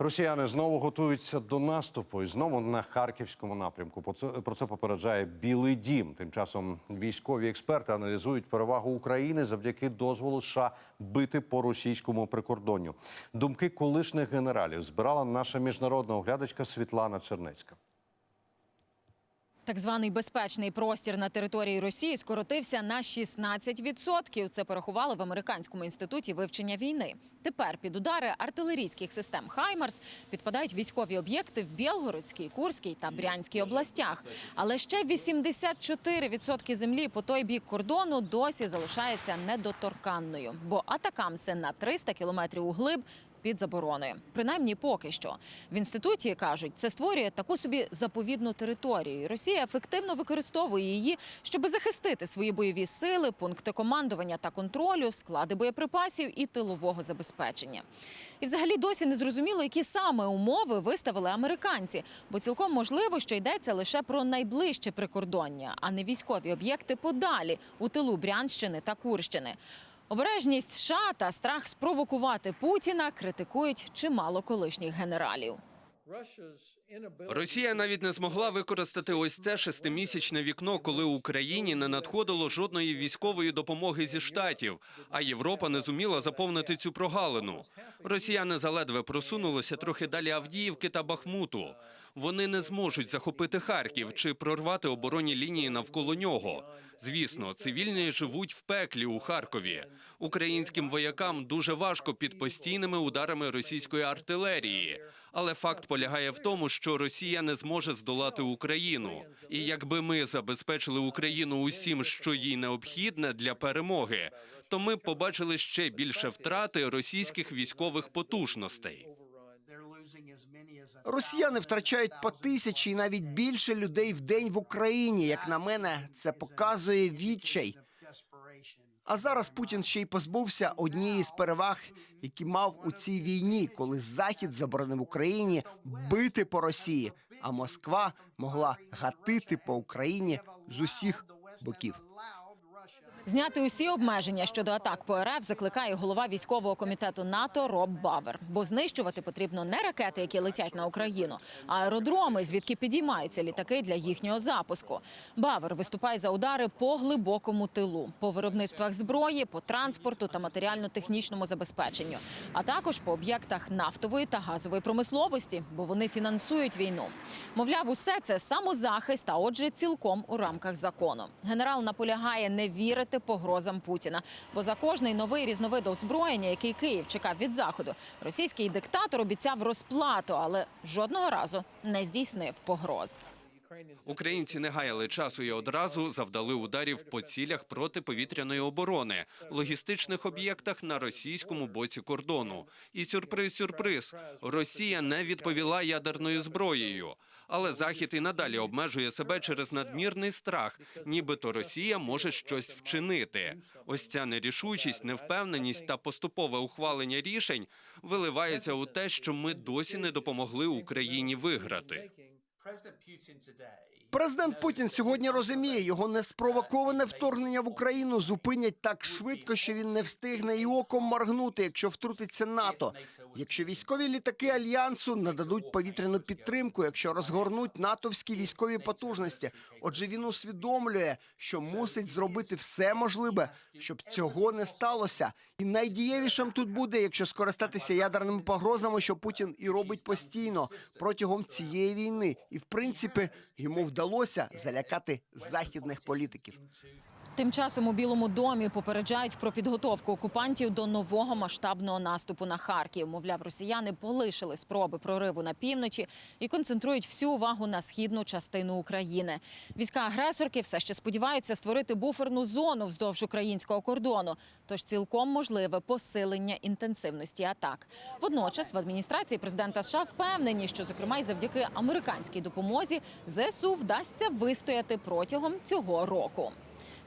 Росіяни знову готуються до наступу і знову на харківському напрямку. Про це, попереджає Білий Дім. Тим часом військові експерти аналізують перевагу України завдяки дозволу США бити по російському прикордонню. Думки колишніх генералів збирала наша міжнародна оглядачка Світлана Чернецька. Так званий безпечний простір на території Росії скоротився на 16%. Це порахували в американському інституті вивчення війни. Тепер під удари артилерійських систем Хаймарс підпадають військові об'єкти в Білгородській, Курській та Брянській областях. Але ще 84% землі по той бік кордону досі залишається недоторканною, бо атакамси на 300 кілометрів углиб під забороною. Принаймні, поки що в інституті кажуть, це створює таку собі заповідну територію. Росія ефективно використовує її, щоб захистити свої бойові сили, пункти командування та контролю, склади боєприпасів і тилового забезпечення. І взагалі досі не зрозуміло, які саме умови виставили американці, бо цілком можливо, що йдеться лише про найближче прикордоння, а не військові об'єкти подалі у тилу Брянщини та Курщини. Обережність США та страх спровокувати Путіна критикують чимало колишніх генералів. Росія навіть не змогла використати ось це шестимісячне вікно, коли Україні не надходило жодної військової допомоги зі штатів, а Європа не зуміла заповнити цю прогалину. Росіяни заледве просунулися трохи далі Авдіївки та Бахмуту. Вони не зможуть захопити Харків чи прорвати оборонні лінії навколо нього. Звісно, цивільні живуть в пеклі у Харкові. Українським воякам дуже важко під постійними ударами російської артилерії. Але факт полягає в тому, що Росія не зможе здолати Україну. І якби ми забезпечили Україну усім, що їй необхідне для перемоги, то ми б побачили ще більше втрати російських військових потужностей. Росіяни втрачають по тисячі і навіть більше людей в день в Україні. Як на мене, це показує відчай. А зараз Путін ще й позбувся однієї з переваг, які мав у цій війні, коли Захід заборонив Україні бити по Росії, а Москва могла гатити по Україні з усіх боків. Зняти усі обмеження щодо атак по РФ закликає голова військового комітету НАТО Роб Бавер. Бо знищувати потрібно не ракети, які летять на Україну, а аеродроми, звідки підіймаються літаки для їхнього запуску. Бавер виступає за удари по глибокому тилу, по виробництвах зброї, по транспорту та матеріально-технічному забезпеченню, а також по об'єктах нафтової та газової промисловості, бо вони фінансують війну. Мовляв, усе це самозахист, а отже, цілком у рамках закону. Генерал наполягає не вірити погрозам Путіна, бо за кожний новий різновид озброєння, який Київ чекав від заходу, російський диктатор обіцяв розплату, але жодного разу не здійснив погроз. Українці не гаяли часу і одразу завдали ударів по цілях протиповітряної оборони, логістичних об'єктах на російському боці кордону. І сюрприз, сюрприз, Росія не відповіла ядерною зброєю. Але Захід і надалі обмежує себе через надмірний страх, нібито Росія може щось вчинити. Ось ця нерішучість, невпевненість та поступове ухвалення рішень виливається у те, що ми досі не допомогли Україні виграти. Президент Путін сьогодні розуміє, його неспровоковане вторгнення в Україну зупинять так швидко, що він не встигне і оком моргнути, якщо втрутиться НАТО. Якщо військові літаки альянсу нададуть повітряну підтримку, якщо розгорнуть натовські військові потужності. Отже, він усвідомлює, що мусить зробити все можливе, щоб цього не сталося. І найдієвішим тут буде, якщо скористатися ядерними погрозами, що Путін і робить постійно протягом цієї війни. І в принципі йому вдалося залякати західних політиків. Тим часом у Білому домі попереджають про підготовку окупантів до нового масштабного наступу на Харків. Мовляв, росіяни полишили спроби прориву на півночі і концентрують всю увагу на східну частину України. Війська агресорки все ще сподіваються створити буферну зону вздовж українського кордону. Тож цілком можливе посилення інтенсивності атак. Водночас в адміністрації президента США впевнені, що зокрема й завдяки американській допомозі ЗСУ вдасться вистояти протягом цього року.